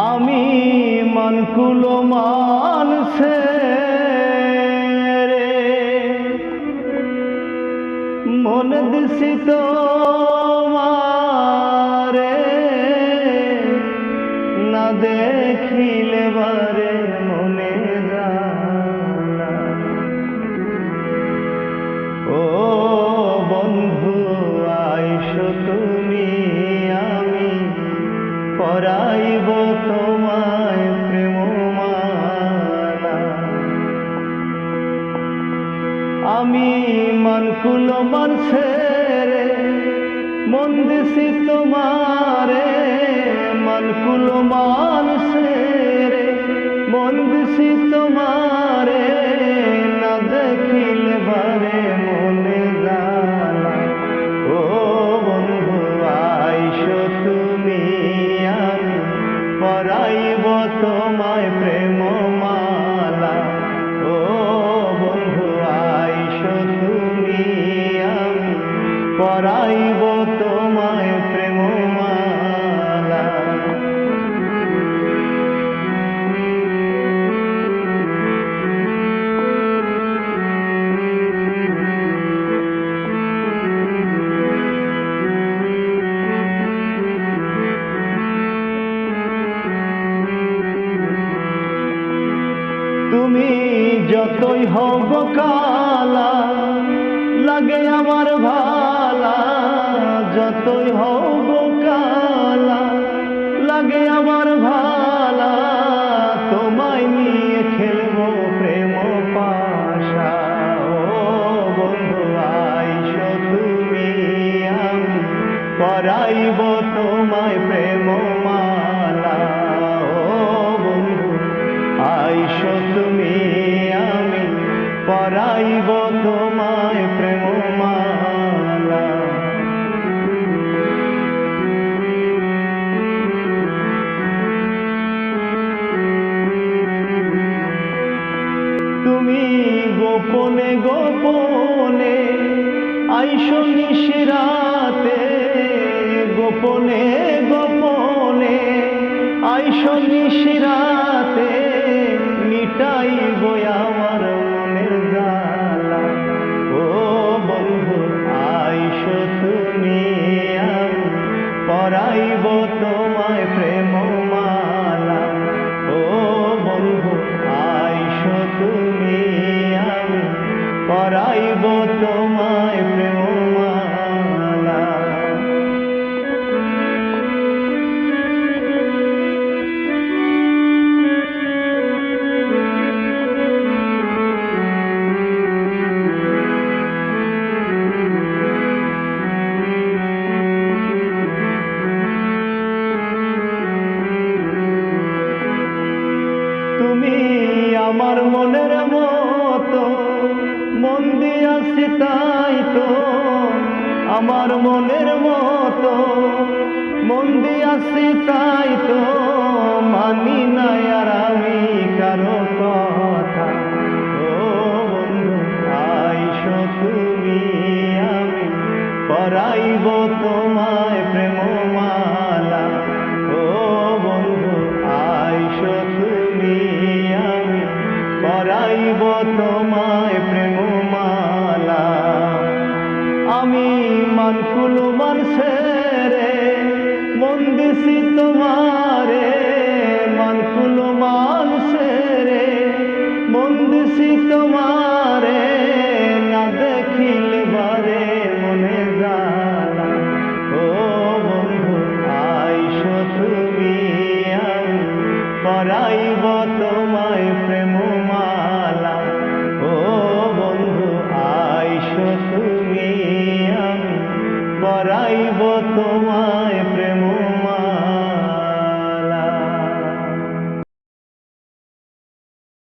আমি মনকুল মানসে মন দিশিত মারে আমি মনকুল মনসে রে মন দিছি তোমারে। মনকুল মানসে রে মন দিছি তোমারে। না দেখিলে বারে মনে জানা। ও বন্ধু, আইসো তুমি আমি পরাইব তোমায় তুমি যতই হব কালা লাগে আমার ভালা যতই হও গোপনে গোপনে, আইসো নিশিরাতে। গোপনে গোপনে, আইসো নিশিরাতে। মিটাইব আমার মনের ও বন্ধু, আইসো তুমি পরাইব তোমায় তুমি আমার মনের মতো। মন দিয়াছি তাই তো, আমার মনের মতো। মন দিয়াছি তাই তো, মানি নাই আর আমি কারও পরাইব তোমায় প্রেম মালা ও বন্ধু আইসো তুমি আমি পরাইব তোমায়